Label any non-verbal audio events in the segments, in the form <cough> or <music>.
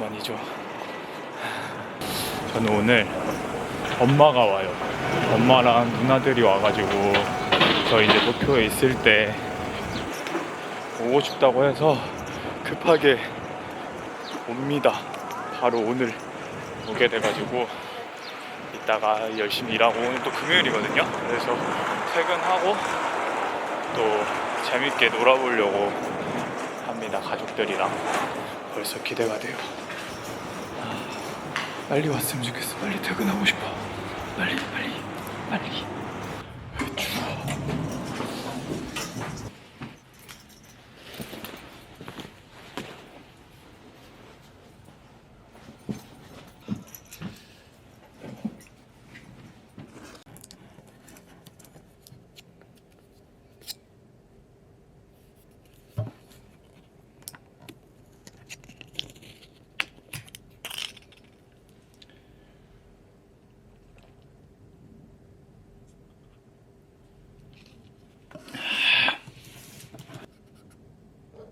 오랜만이죠. 저는 오늘 엄마가 와요. 엄마랑 누나들이 와가지고 저 이제 도쿄에 있을 때 오고 싶다고 해서 급하게 옵니다. 바로 오늘 오게 돼가지고 이따가 열심히 일하고 오늘 또 금요일이거든요. 그래서 퇴근하고 또 재밌게 놀아보려고 합니다. 가족들이랑 벌써 기대가 돼요. 아, 빨리 왔으면 좋겠어. 빨리 퇴근하고 싶어. 빨리 빨리 빨리. 추워.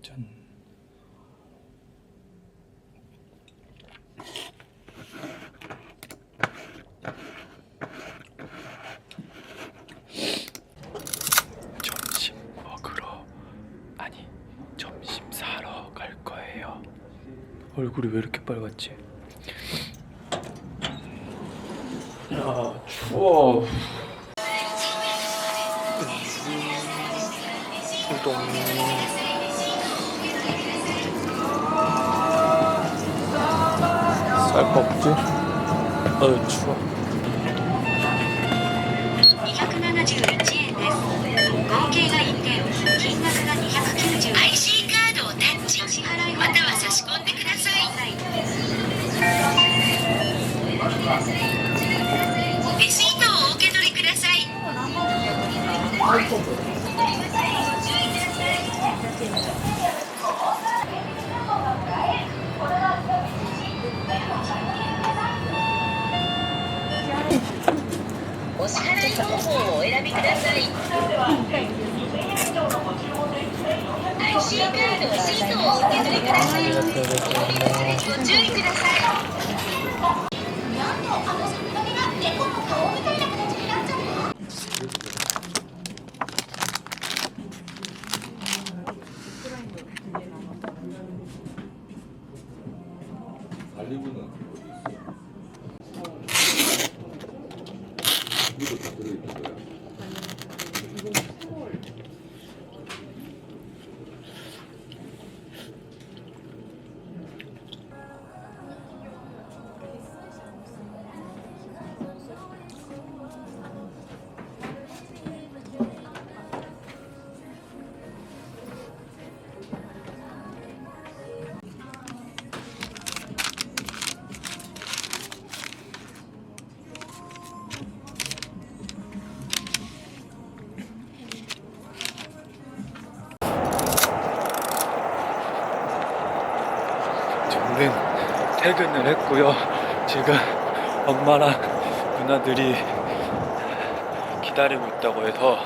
짠. 점심 먹으러 아니 점심 사러 갈 거예요. 얼굴이 왜 이렇게 빨갛지? 야 추워. 동. 살거 없지? 아유 추워. 이혁은 하나 지우 인지 S. 공개가 인대요. レシートをお受け取りくださいお支払い方法をお選びください IC カードレシートをお受け取りくださいお見忘れにご注意ください 퇴근을 했고요. 지금 엄마랑 누나들이 기다리고 있다고 해서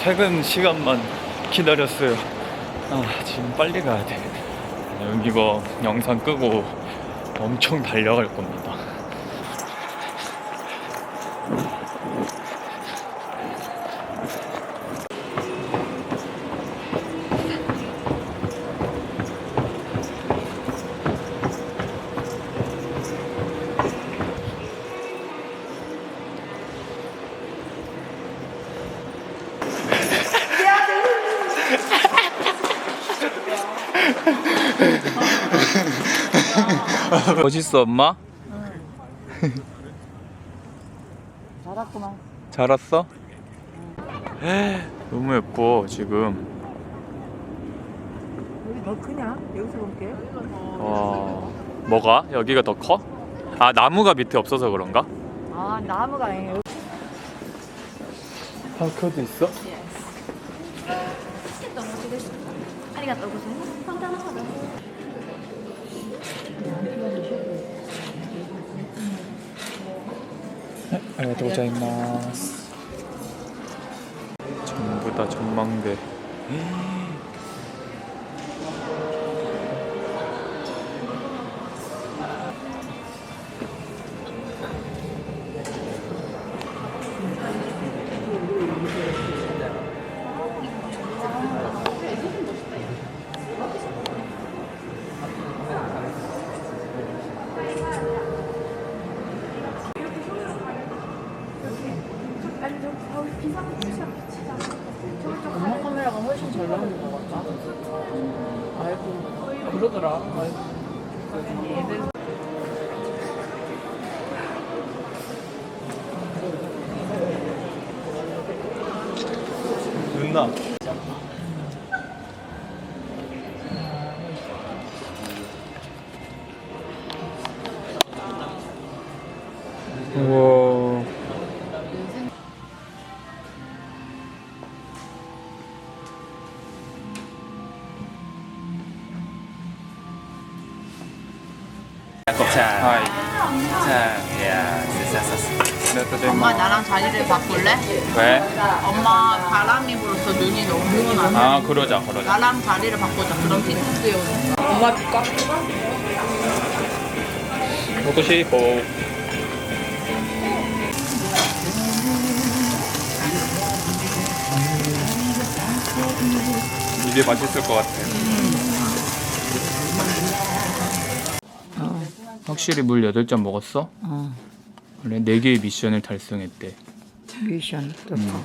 퇴근 시간만 기다렸어요. 아, 지금 빨리 가야 돼. 여기 이거 영상 끄고 엄청 달려갈 겁니다. 멋있어 엄마? 응. 잘 왔구만. 잘 왔어? 응. 너무 예뻐 지금. 여기 더 크냐? 여기서 볼게. 와 어, 뭐가? 여기가 더 커? 아 나무가 밑에 없어서 그런가? 아 나무가 아니에요. 파우도 있어? 예. 너무 드고 싶어. 아리가또 고생. 네, 아리가또 고자이마스 전부 다 전망대 누나. 우와. 하이. 야, 엄마 나랑 자리를 바꿀래? 왜? 아, 그러자, 그러자. 나랑 자리를 바꾸자. 그럼 비슷해요. 엄마 줄까? 먹고 싶어. 이게 맛있을 것 같아. 확실히 물 8잔 먹었어? 어, 그래, 4개의 미션을 달성했대. 미션 또 음.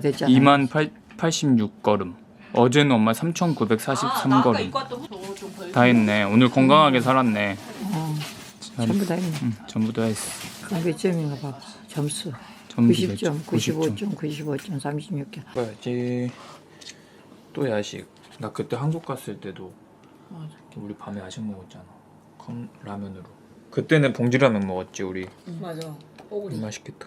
됐잖아. 2만 8, 86걸음. 어제는 엄마 3,943걸음. 다 했네. 오늘 건강하게 살았네. 어, 잘- 전부 다 했네. 응, 전부 다 했어. 그럼 몇 점인가 봐. 점수. 전부 90점, 90점. 95점, 95점, 36점. 먹어야지. 또 야식. 나 그때 한국 갔을 때도 우리 밤에 야식 먹었잖아. 컵 라면으로. 그때는 봉지라면 먹었지 우리. 맞아. 맛있겠다.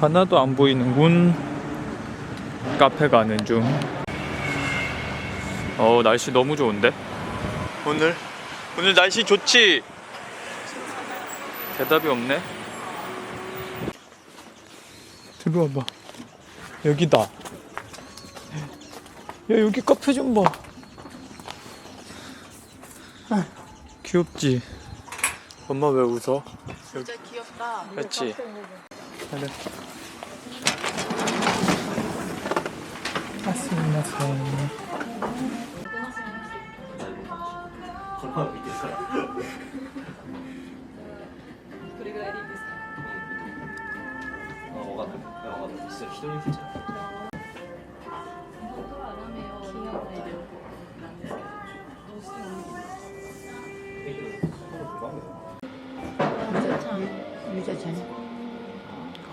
하나도 안 보이는군. 카페 가는 중. 어 날씨 너무 좋은데? 오늘 오늘 날씨 좋지? 대답이 없네. 들어와봐. 여기다. 야 여기 카페 좀 봐. 아, 귀엽지? 엄마 왜 웃어? 진짜 귀엽다. 그렇지. 그래. 유자차. 유자차.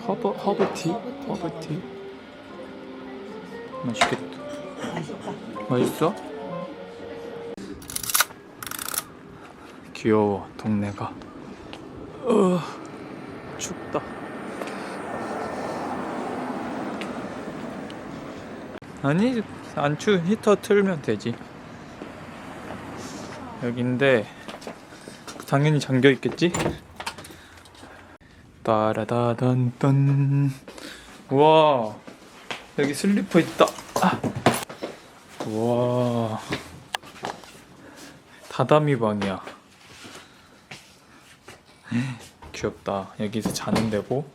허브 허브티 허브티 맛있겠다. 맛있다. 맛있어? 귀여워 동네가. 어 춥다. 아니 안추 히터 틀면 되지. 여긴데 당연히 잠겨 있겠지? 따라다단딴 우와 여기 슬리퍼 있다 아. 우와 다다미 방이야 귀엽다 여기서 자는 데고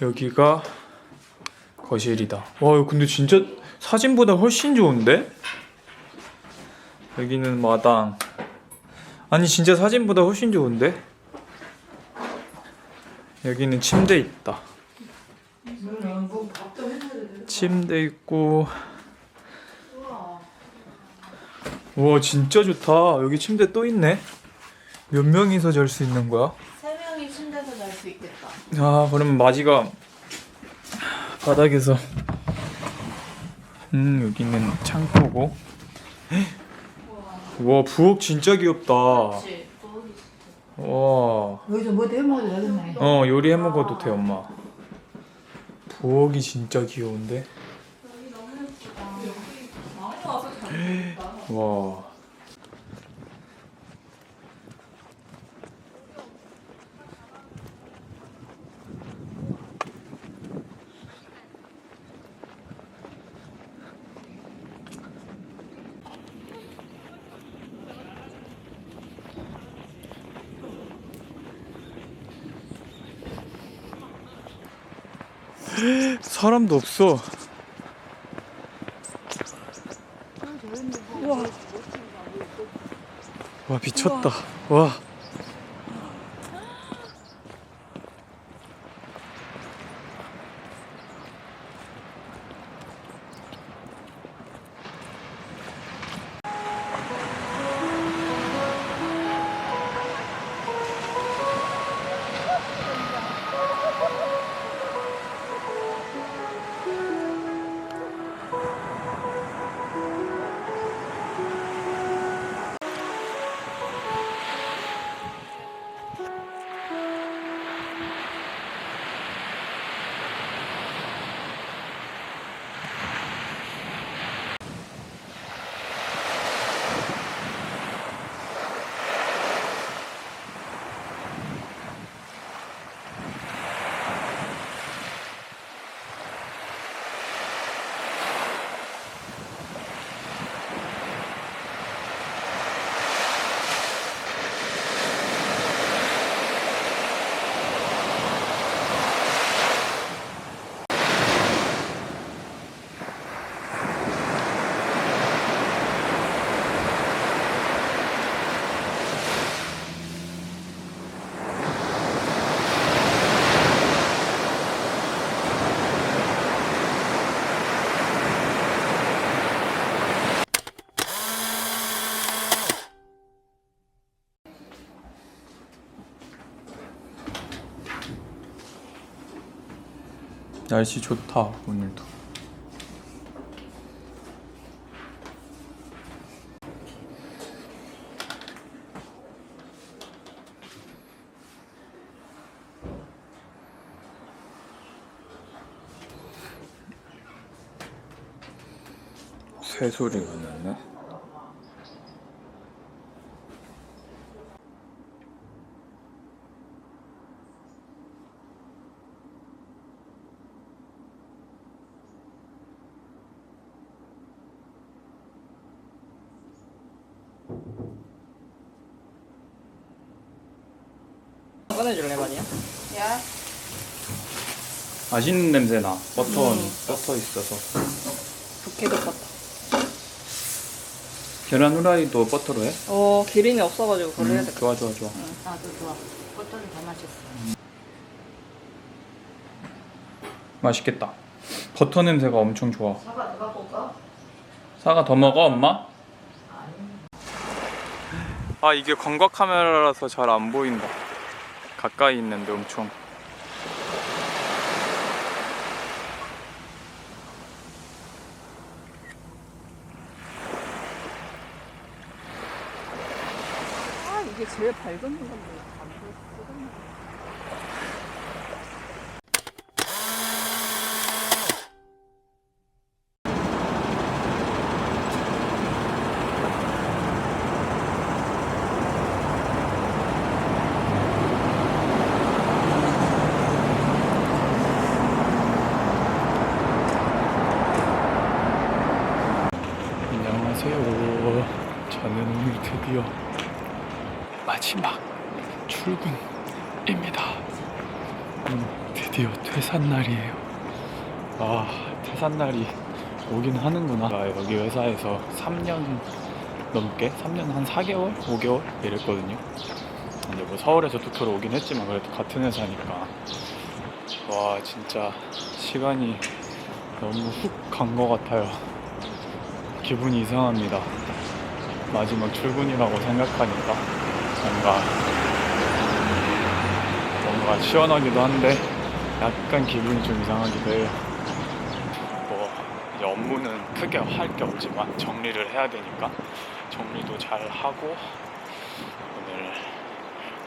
여기가 거실이다 와 근데 진짜 사진보다 훨씬 좋은데? 여기는 마당 아니 진짜 사진보다 훨씬 좋은데? 여기는 침대 있다. 침대 있고. 우와 진짜 좋다. 여기 침대 또 있네. 몇 명이서 잘 수 있는 거야? 세 명이 침대에서 잘 수 있겠다. 아 그러면 마지가 바닥에서. 음 여기는 창고고. 와 부엌 진짜 귀엽다. 그렇지. 와. 여기서 뭐 해 먹어도 되겠네. 어 요리 해 먹어도 돼 엄마 부엌이 진짜 귀여운데? 와 사람도 없어. 와 미쳤다. 와. 날씨 좋다 오늘도. 새 소리가 나네. 꺼내줄래 말이야? 야, 맛있는 냄새 나. 버터 버터 있어서. 부케도 같다. 계란 후라이도 버터로 해? 어 기름이 없어가지고 그걸 해야 음, 될것 좋아 좋아 좋아. 나도 좋아. 버터는 더 맛있어. 맛있겠다. 버터 냄새가 엄청 좋아. 사과 더 갖고 올까? 사과 더 먹어, 엄마? 아 이게 광각 카메라라서 잘 안 보인다. 가까이 있는데 엄청. 제일 밝은 건데 안 보여. 안녕하세요. 저는 드디어 마지막 출근입니다. 오늘 드디어 퇴산 날이에요. 아, 퇴산 날이 오긴 하는구나. 나 여기 회사에서 3년 넘게, 3년 한 4개월, 5개월 일했거든요. 이제 뭐 서울에서 도쿄로 오긴 했지만 그래도 같은 회사니까. 와, 진짜 시간이 너무 훅 간 것 같아요. 기분이 이상합니다. 마지막 출근이라고 생각하니까 뭔가 뭔가 시원하기도 한데 약간 기분이 좀 이상하기도 해요. 뭐 이제 업무는 크게 할 게 없지만 정리를 해야 되니까 정리도 잘 하고 오늘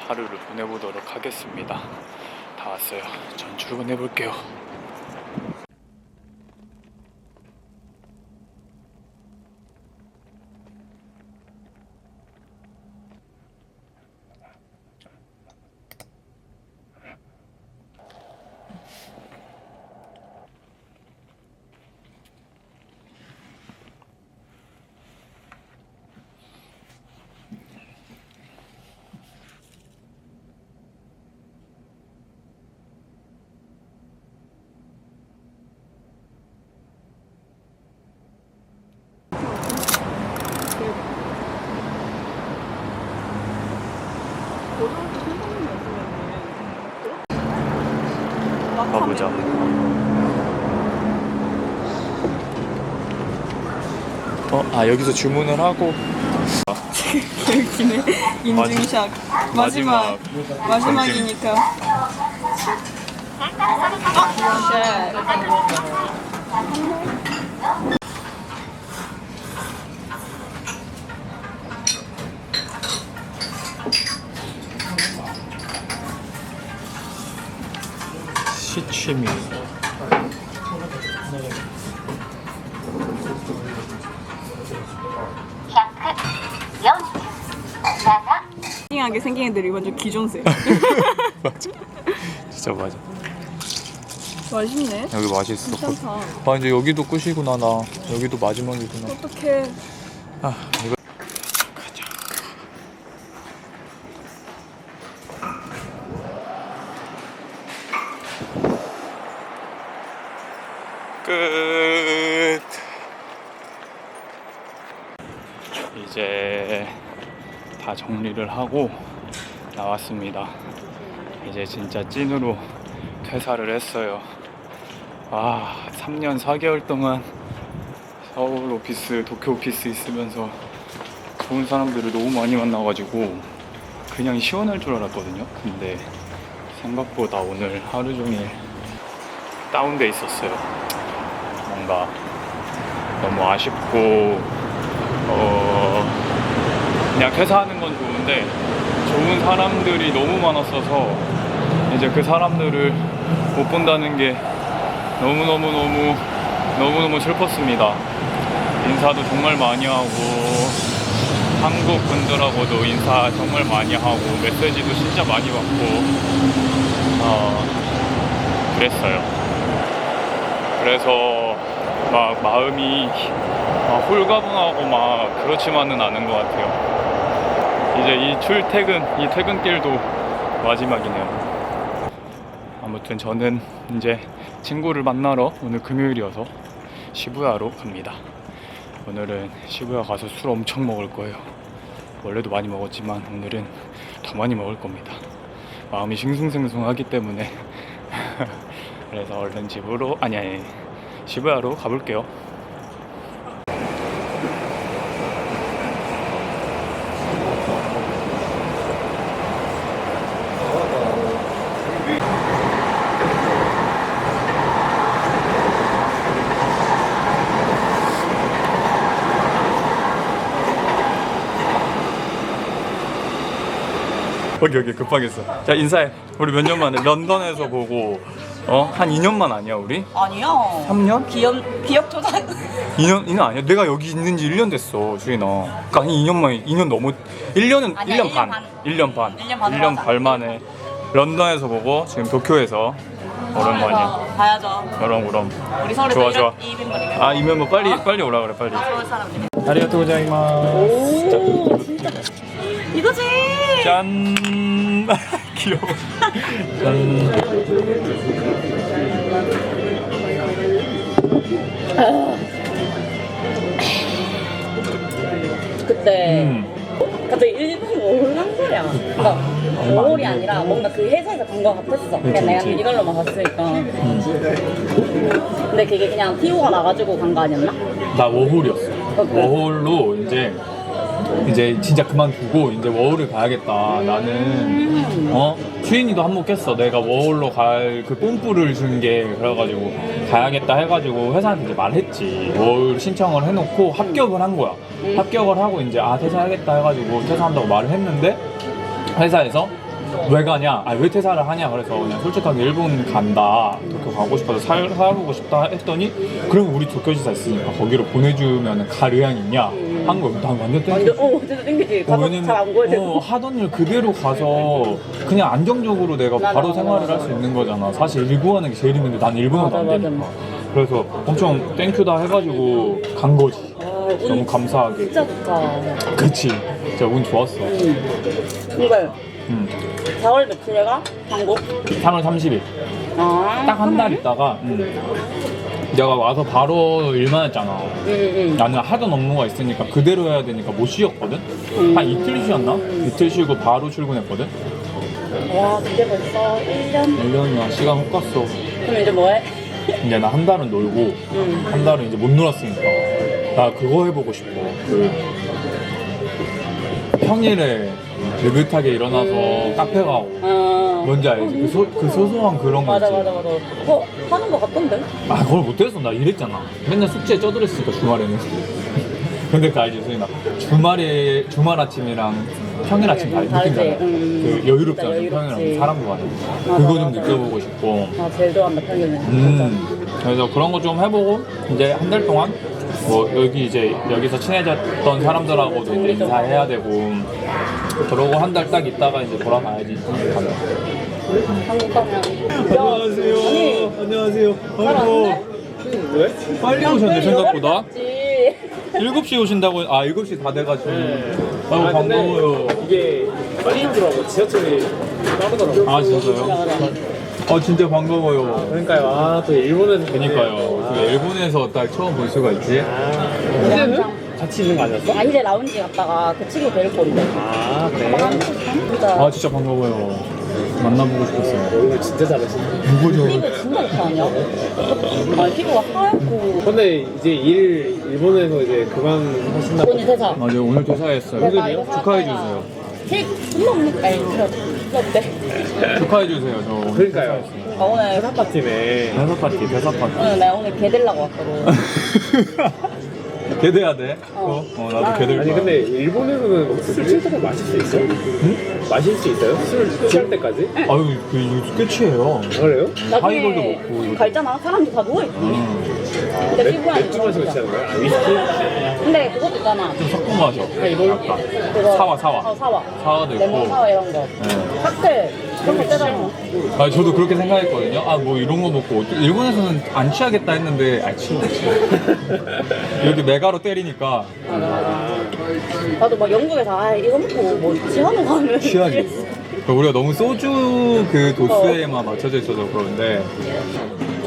하루를 보내보도록 하겠습니다. 다 왔어요. 전 출근해 볼게요. 가보자. 어, 아 여기서 주문을 하고. 기네. 인증샷. 마지막. 마지막 이니까 시치미. 띵하게 생긴 애들이 완전 기존세 <laughs> 맞아. 진짜 맞아. 맛있네 여기 맛있어. 괜찮다 아 이제 여기도 끝이구나 나. 여기도 마지막이구나. 어떡해 아 이거 가자. 끝. 이제 다 정리를 하고 나왔습니다. 이제 진짜 찐으로 퇴사를 했어요. 아, 3년 4개월 동안 서울 오피스, 도쿄 오피스 있으면서 좋은 사람들을 너무 많이 만나가지고 그냥 시원할 줄 알았거든요. 근데 생각보다 오늘 하루 종일 다운돼 있었어요. 뭔가 너무 아쉽고 어 그냥 퇴사하는 건 좋은데 좋은 사람들이 너무 많았어서 이제 그 사람들을 못 본다는 게 너무 너무 너무 너무 너무 슬펐습니다. 인사도 정말 많이 하고 한국 분들하고도 인사 정말 많이 하고 메시지도 진짜 많이 받고 어 그랬어요. 그래서 막 마음이 막 홀가분하고 막 그렇지만은 않은 것 같아요. 이제 이 출퇴근, 이 퇴근길도 마지막이네요. 아무튼 저는 이제 친구를 만나러 오늘 금요일이어서 시부야로 갑니다. 오늘은 시부야 가서 술 엄청 먹을 거예요. 원래도 많이 먹었지만 오늘은 더 많이 먹을 겁니다. 마음이 싱숭생숭하기 때문에 <laughs> 그래서 얼른 집으로 아니 아니 시부야로 가볼게요. 여기 여기 급하겠어. 자 인사해. 우리 몇 년 만에 런던에서 보고 어한 2년만 아니야 우리? 아니야 3년? 기억 기억 조작 2년 2년 아니야? 내가 여기 있는 지 1년 됐어 주인아. 그러니까 아니 2년 만에 2년 넘어 1년은 아니야, 1년 1년 반. 반. 1년 반. 1년 반으로 1년 하자. 반 만에 런던에서 보고 지금 도쿄에서 오랜만이야. 가야죠 그럼 그럼. 우리 서울에 좋아, 좋아. 이 멤버리면 아 이면 뭐 빨리 빨리 오라 그래 빨리. 서울 사람들이 아리가토 고자이마스. 진짜. 이거지 짠. <laughs> 귀여워. 짠. 그때 음. 갑자기 일본 오란 거야. 그러니까 오홀이 아니라 뭔가 그 회사에서 간거 같았어. 그냥 내가 그치. 이걸로만 봤으니까. 근데 그게 그냥 티오가 나가지고 간 거 아니었나? 나 워홀이었어. 그래? 워홀로 이제 이제 진짜 그만두고 이제 워홀을 가야겠다. 나는 어 추인이도 한몫했어. 내가 워홀로 갈 그 뽐뿌를 준 게 그래가지고 가야겠다 해가지고 회사한테 이제 말했지. 워홀 신청을 해놓고 합격을 한 거야. 합격을 하고 이제 아 퇴사하겠다 해가지고 퇴사한다고 말을 했는데 회사에서 왜 가냐? 아, 왜 퇴사를 하냐? 그래서 그냥 솔직하게 일본 간다. 도쿄 가고 싶어서 살, 살아보고 싶다 했더니, 그럼 우리 도쿄지사 있으니까 거기로 보내주면 갈 의향이 있냐? 한 거야. 난 완전 땡겼어. 완전 어 진짜 땡기지. 어, 가서 잘안 되고. 어, 하던 일 그대로 가서 그냥 안정적으로 내가 맞아, 바로 맞아, 생활을 맞아. 할수 있는 거잖아. 사실 일 구하는 게 제일 힘든데 난 일본어도 맞아, 안 맞아. 되니까. 그래서 엄청 땡큐다 해가지고 간 거지. 아, 운 너무 감사하게. 진짜 좋다. 그치. 진짜 운 좋았어. 이걸 음. 4월 며칠에 가? 한국? 3월 30일. 아. 딱한 달 있다가 음. 내가 와서 바로 일만 했잖아. 응, 응. 나는 하던 업무가 있으니까 그대로 해야 되니까 못 쉬었거든. 한 이틀 쉬었나? 이틀 쉬고 바로 출근했거든. 와, 근데 벌써 1년? 1년이야 시간 훅 갔어. 그럼 이제 뭐 해? 이제 나 한 달은 놀고 응. 한 달은 이제 못 놀았으니까 나 그거 해보고 싶어. 그 평일에 느긋하게 일어나서 음. 카페 가고 어. 뭔지 알지? 그, 소, 그 소소한 그런 거 맞아 있지. 맞아 맞아. 그거 하는 거 같던데? 아 그걸 못했어 나 일했잖아 맨날 숙제에 쩌들었으니까 주말에는 <laughs> 근데 그 알지 수인아 주말에 주말 아침이랑 평일 아침 다 다르지. 음. 그 여유롭잖아 진짜 여유롭지. 사람도 많아 맞아, 그거 좀 맞아. 느껴보고 싶고 아 제일 좋아한다 평균은. 음 그래서 그런 거 좀 해보고 이제 한 달 동안 뭐 여기 이제 여기서 친해졌던 사람들하고도 이제 인사해야 되고 그러고 한 달 딱 있다가 이제 돌아가야지. 가면. 한국 가면. 안녕하세요. 안녕하세요. 아이고. 왜? 빨리 오셨네 생각보다. 지 7시 오신다고 아 7시 다 돼가지고. 아유 반가워요. 이게 빨리 오더라고. 지하철이 빠르더라고. 아 진짜요? 아 진짜 반가워요. 그러니까요. 아또 일본에서 그니까요 그 일본에서 딱 처음 볼 수가 있지 이제는 같이 있는 거 아니었어? 아 이제 라운지 갔다가 그 친구 데리고 온대. 아 그래? 진짜. 아 진짜 반가워요 만나보고 싶었어요 오늘 진짜 잘했어 누구죠? 피부 진짜 좋지 않냐? 아 피부가 하얗고. 근데 이제 일 일본에서 이제 그만 하신다고 오늘 퇴사. 맞아요 오늘 퇴사했어요 내가 이거 축하해주세요 케이크 존나 없는 아니 그래 어때? 축하해 주세요 저 오늘 그러니까요. 아 오늘 회사 파티네. 대사 파티 대사 파티. 오늘 내가 오늘 개 들라고 왔거든. <laughs> 개 돼야 돼? 어, 어 나도 개들 아니 근데 일본에서는 술 실제로 마실 수 있어요? 응? 마실 수 있어요? 술 취할 때까지? 아유 그 이거 끝이에요 아, 그래요? 하이볼도 먹고 이거 갈잖아 사람들 다 누워 있지. 아, 근데 맥, 피부가 맥주 마시고. 취하는 거야? 아, 위스키? 근데 그것도 있잖아. 좀 섞어 마셔 그거 사와, 사와. 어 사와. 사와도 있고 레몬 사와 이런 거. 네. 칵테일 아. 아 저도 그렇게 생각했거든요. 아 뭐 이런 거 먹고 어쩌- 일본에서는 안 취하겠다 했는데 아 취해. <laughs> 여기 메가로 때리니까. 나도 막 영국에서 아 이거 먹고 뭐 취하는 거 하면 취하지. 그러니까 우리가 너무 소주 그 도수에만 맞춰져 있어서 그런데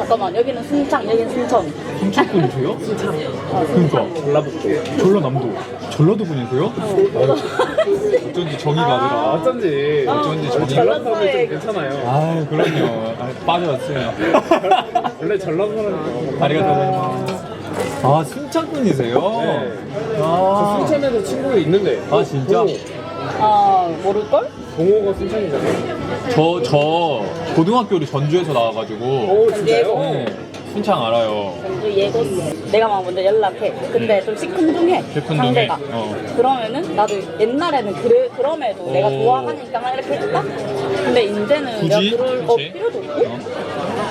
잠깐만 여기는 순창 여기는 순천. 삼척분이세요? 그러니까 전라북도 전라남도 전라도 분이세요? 아유, 어쩐지 정이 아 가더라. 어쩐지 어쩐지 정이 전라도 전라도에 사람들 좀 괜찮아요 아 그럼요. 아, 빠져왔어요. <laughs> 원래 전라도 사람이니까 아리가토 아 순창분이세요? 네. 아, 순천에도 친구가 있는데 아, 진짜? 아 모를걸? 동호가 순천이잖아요 저, 저 고등학교를 전주에서 나와가지고 오 진짜요? 네, 순창 알아요. 전주 예고 내가 막 먼저 연락해. 근데 좀 시큰둥해. 시큰둥해? 상대가. 어. 그러면은 나도 옛날에는 그래 그럼에도 내가 오. 좋아하니까 막 이렇게 했다. 근데 이제는 굳이? 내가 그럴 어, 굳이? 필요도 없고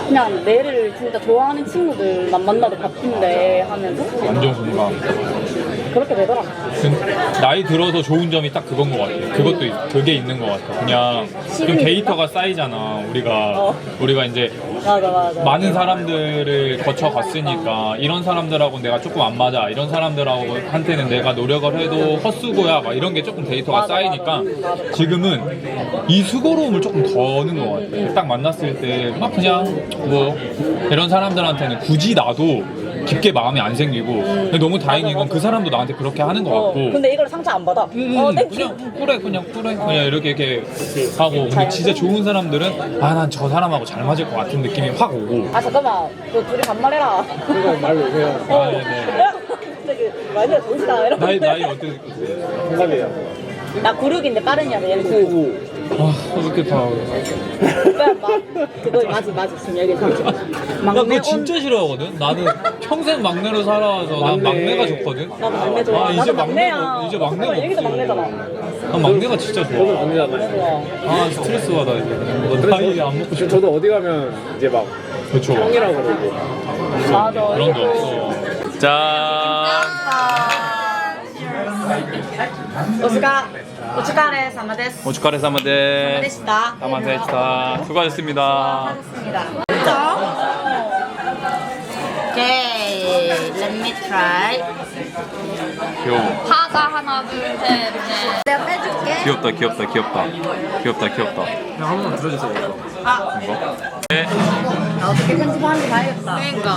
그냥 내를 진짜 좋아하는 친구들만 만나도 바쁜데 하면서 완전 공감. 그렇게 되더라. 그 나이 들어서 좋은 점이 딱 그건 것 같아. 그것도 있- 그게 있는 것 같아. 그냥 좀 데이터가 쌓이잖아. 우리가 어. 우리가 이제 맞아 맞아. 많은 사람들을 거쳐 갔으니까 이런 사람들하고 내가 조금 안 맞아. 이런 사람들하고 한테는 내가 노력을 해도 헛수고야. 막 이런 게 조금 데이터가 맞아, 쌓이니까. 지금은 이 수고로움을 조금 더는 것 같아. 딱 만났을 때 막 그냥 뭐 이런 사람들한테는 굳이 나도 깊게 마음이 안 생기고 근데 너무 다행인 건 그 사람도 나한테 그렇게 하는 것 어, 같고 근데 이걸 상처 안 받아. 음, 어, 땡큐. 그냥 그래 그냥 그래 그냥 이렇게 이렇게 하고 근데 진짜 좋은 사람들은 아 난 저 사람하고 잘 맞을 것 같은 느낌이 확 오고 아 잠깐만, 너 둘이 반말해라. 그거 말 오세요 어. 아, 네네. 완전 돈이다 이런. 나이 나이 어떻게 동갑이에요 나 96인데 빠른 이야, 얘는 99. 아, 어떻게 다. 오빠 그거 맞아 맞아 지금 여기 나 막내 그거 진짜 싫어하거든. 나는 평생 막내로 살아와서 난 막내. 막내가 좋거든. 나도 막내 좋아. 아, 이제 나도 막내야. 막내야. 여기도 막내가 여기도 없지. 막내잖아. 난 막내가 진짜 저는 좋아. 막내잖아요. 아, 스트레스 받아, 이제. 뭐 나이 안 먹고 지금 싶어. 저도 어디 가면 이제 막 그쵸. 형이라고 그러고. 맞아. 그런 게 없어. 짠! 어스가 お疲れ様です。 오츠카레 사마데 でした。 사마데시타 수고하셨습니다 오케이, let me try. 귀여워 파가 하나 둘셋 넷. 내가 빼줄게. 귀엽다 귀엽다 귀엽다 귀엽다 귀엽다 한 번만 들어주세요 이거 이거 네. 나 어떻게 편집하는지 봐야겠다. 그러니까.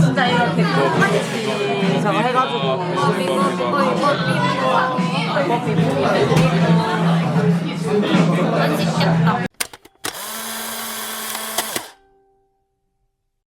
진짜 이거 댓글 파 티 저거 해가지고. 맛있겠다.